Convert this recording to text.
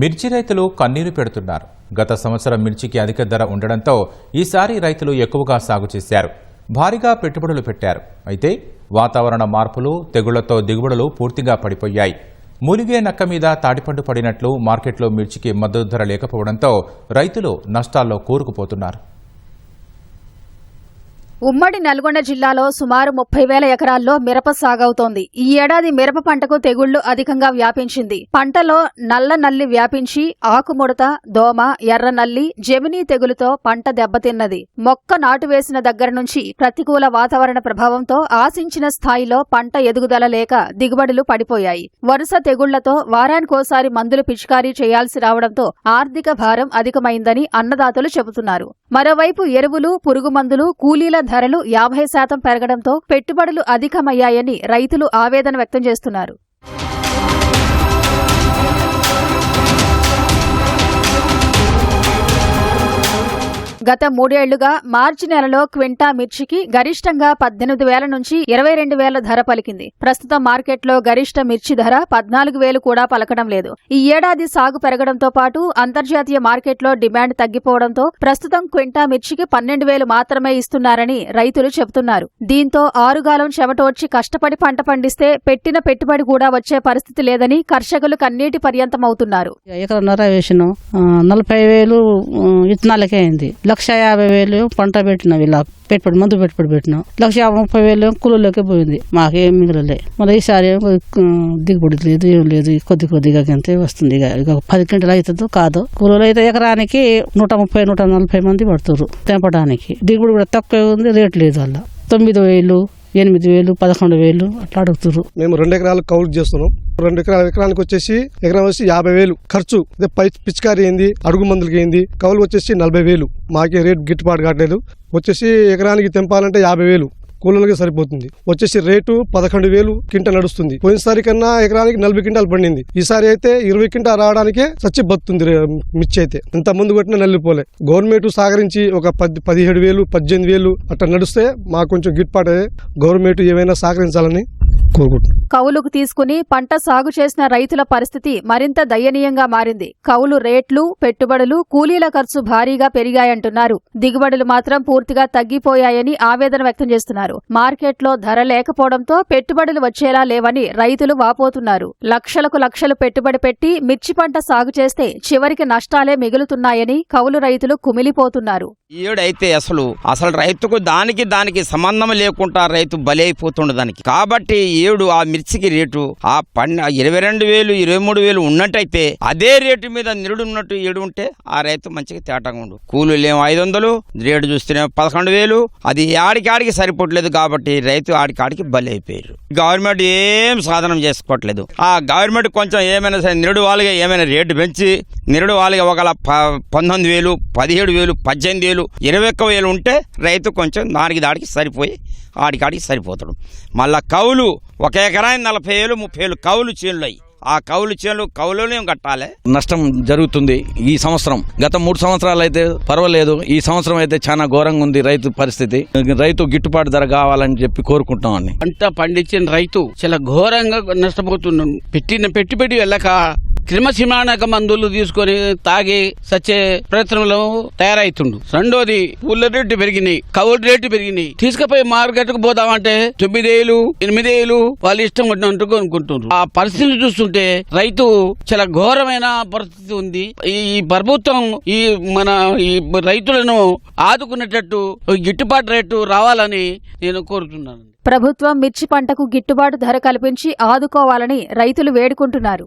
మిర్చి రైతులు కన్నీరు పెడుతున్నారు. గత సంవత్సరం మిర్చికి అధిక ధర ఉండడంతో ఈసారి రైతులు ఎక్కువగా సాగు చేశారు. భారీగా పెట్టుబడులు పెట్టారు. అయితే వాతావరణ మార్పులు తెగుళ్ళతో దిగుబడులు పూర్తిగా పడిపోయాయి. మునిగే నక్క మీద తాడిపండు పడినట్లు మార్కెట్లో మిర్చికి మద్దతు ధర లేకపోవడంతో రైతులు నష్టాల్లో కూరుకుపోతున్నారు. ఉమ్మడి నల్గొండ జిల్లాలో సుమారు ముప్పై వేల ఎకరాల్లో మిరప సాగవుతోంది. ఈ ఏడాది మిరప పంటకు తెగుళ్ళు అధికంగా వ్యాపించింది. పంటలో నల్ల నల్లి వ్యాపించి ఆకుముడత దోమ ఎర్ర నల్లి జమినీ తెగులుతో పంట దెబ్బతిన్నది. మొక్క నాటు వేసిన దగ్గర నుంచి ప్రతికూల వాతావరణ ప్రభావంతో ఆశించిన స్థాయిలో పంట ఎదుగుదల లేక దిగుబడులు పడిపోయాయి. వరుస తెగుళ్ళతో వారానికోసారి మందులు పిచికారీ చేయాల్సి రావడంతో ఆర్థిక భారం అధికమైందని అన్నదాతలు చెబుతున్నారు. మరోవైపు ఎరువులు పురుగుమందులు కూలీల ధరలు యాభై శాతం పెరగడంతో పెట్టుబడులు అధికమయ్యాయని రైతులు ఆవేదన వ్యక్తం చేస్తున్నారు. గత మూడేళ్ళుగా మార్చి నెలలో క్వింటా మిర్చికి గరిష్టంగా పద్దెనిమిది వేల నుంచి ఇరవై రెండు వేల ధర పలికింది. ప్రస్తుతం మార్కెట్లో గరిష్ట మిర్చి ధర పద్నాలుగు వేలు కూడా పలకడం లేదు. ఈ ఏడాది సాగు పెరగడంతో పాటు అంతర్జాతీయ మార్కెట్లో డిమాండ్ తగ్గిపోవడంతో ప్రస్తుతం క్వింటా మిర్చికి పన్నెండు వేలు మాత్రమే ఇస్తున్నారని రైతులు చెబుతున్నారు. దీంతో ఆరుగాలం చెమటోడ్చి కష్టపడి పంట పండిస్తే పెట్టిన పెట్టుబడి కూడా వచ్చే పరిస్థితి లేదని కర్షకులు కన్నీటి పర్యంతమవుతున్నారు. ఎకరన్నర నలభై వేలు విత్తనాలకే అయింది. లక్ష యాభై వేలు పంట పెట్టినాం ఇలా. పెట్టుబడి మందు పెట్టుబడి పెట్టినాం. లక్ష యాభై ముప్పై వేలు కూలీలోకి పోయింది. మాకేం మిగలలే. మళ్ళీ ఈసారి ఏమో, దిగుబడి లేదు ఏం లేదు. కొద్ది కొద్దిగా అంతే వస్తుంది. ఇక ఇక పది క్వింటల్ అవుతుందో కాదు. కూలీలు అయితే ఎకరానికి నూట ముప్పై నూట నలభై మంది పడుతుర్రు తెంపడానికి. దిగుబడి కూడా తక్కువ ఉంది రేట్ లేదు అలా. తొమ్మిది వేలు ఎనిమిది వేలు పదకొండు వేలు అట్లా అడుగుతారు మేము రెండు ఎకరాలు కౌలు చేస్తున్నాం. రెండు ఎకరాల ఎకరానికి వచ్చేసి ఎకరం వచ్చి యాభై వేలు ఖర్చు. అదే పై పిచికారి అయింది అడుగు మందులకి అయింది. కౌలు వచ్చేసి నలభై వేలు. మాకే రేట్ గిట్టుబాటు కావట్లేదు. వచ్చేసి ఎకరానికి తెంపాలంటే యాభై వేలు. కూలీలకి సరిపోతుంది. వచ్చేసి రేటు పదకొండు వేలు కింట నడుస్తుంది. పోయినసారి కన్నా ఎకరానికి నలభై క్వింటాలు పండింది. ఈసారి అయితే ఇరవై క్వింటాల్ రావడానికే చచ్చి బతుంది మిర్చి అయితే. ఇంత ముందు కొట్టినా నల్లిపోలే గవర్నమెంట్ సహకరించి ఒక పది పదిహేడు వేలు పద్దెనిమిది వేలు అట్లా నడిస్తే మాకు కొంచెం గిట్టుబాటు అయ్యే గవర్నమెంట్ ఏమైనా సహకరించాలని కోరుకుంటున్నాం. కౌలుకు తీసుకుని పంట సాగు చేసిన రైతుల పరిస్థితి మరింత దయనీయంగా మారింది. కౌలు రేట్లు పెట్టుబడులు కూలీల ఖర్చు భారీగా పెరిగాయంటున్నారు. దిగుబడులు మాత్రం పూర్తిగా తగ్గిపోయాయని ఆవేదన వ్యక్తం చేస్తున్నారు. మార్కెట్లో ధర లేకపోవడంతో పెట్టుబడులు వచ్చేలా లేవని రైతులు వాపోతున్నారు. లక్షలకు లక్షలు పెట్టుబడి పెట్టి మిర్చి పంట సాగు చేస్తే చివరికి నష్టాలే మిగులుతున్నాయని కౌలు రైతులు కుమిలిపోతున్నారు. ఈడైతే అసలు అసలు రైతుకు దానికి దానికి సంబంధం లేకుండా రైతు బలైపోతుండదానికి కాబట్టి ఏడు ఆ మిర్చికి రేటు ఆ పన్న ఇరవై రెండు వేలు ఇరవై మూడు వేలు ఉన్నట్టయితే అదే రేటు మీద నిరుడు ఉన్నట్టు ఏడు ఉంటే ఆ రైతు మంచిగా తేటగా ఉండు. కూలీలు ఏమో ఐదు వందలు రేటు చూస్తేనే పదకొండు వేలు. అది ఆడికాడికి సరిపోవట్లేదు కాబట్టి రైతు ఆడికాడికి బలి అయిపోయారు. గవర్నమెంట్ ఏం సాధనం చేసుకోవట్లేదు. ఆ గవర్నమెంట్ కొంచెం ఏమైనా సరే నిరుడు వాళ్ళగా ఏమైనా రేటు పెంచి నిరుడు వాళ్ళగా ఒకవేళ ప- పంతొమ్మిది వేలు పదిహేడు వేలు పద్దెనిమిది వేలు ఇరవై ఒక్క వేలు ఉంటే రైతు కొంచెం దానికి దాడికి సరిపోయి ఆడికాడికి సరిపోతాడు. మళ్ళా కౌలు ఒక ఎకరానికి నలభై వేలు ముప్పై వేలు కౌలు చేనులు. అయ్యి ఆ కౌలు చేనులు కౌలునే కట్టాలి. నష్టం జరుగుతుంది ఈ సంవత్సరం. గత మూడు సంవత్సరాలు అయితే పర్వాలేదు. ఈ సంవత్సరం అయితే చాలా ఘోరంగా ఉంది రైతు పరిస్థితి. రైతు గిట్టుబాటు ధర కావాలని చెప్పి కోరుకుంటామని పంట పండించిన రైతు చాలా ఘోరంగా నష్టపోతున్నాడు. పెట్టిన పెట్టుబడి వెళ్ళక క్రిమశిమానక మందులు తీసుకొని తాగి సచ్చే ప్రయత్నంలో తయారైతుండు. రెండోది పూల రేటు పెరిగినాయి కవుల రేటు పెరిగినాయి. తీసుకుపోయి మార్కెట్కు పోదామంటే తొమ్మిదేళ్ళు ఎనిమిదేళ్ళు వాళ్ళు ఇష్టం ఉన్నట్టు కొనుక్కుంటున్నారు ఆ పరిస్థితిని చూస్తుంటే రైతు చాలా ఘోరమైన పరిస్థితి ఉంది. ఈ ప్రభుత్వం ఈ మన ఈ రైతులను ఆదుకునేటట్టు గిట్టుబాటు రేటు రావాలని నేను కోరుతున్నాను. ప్రభుత్వం మిర్చి పంటకు గిట్టుబాటు ధర కల్పించి ఆదుకోవాలని రైతులు వేడుకుంటున్నారు.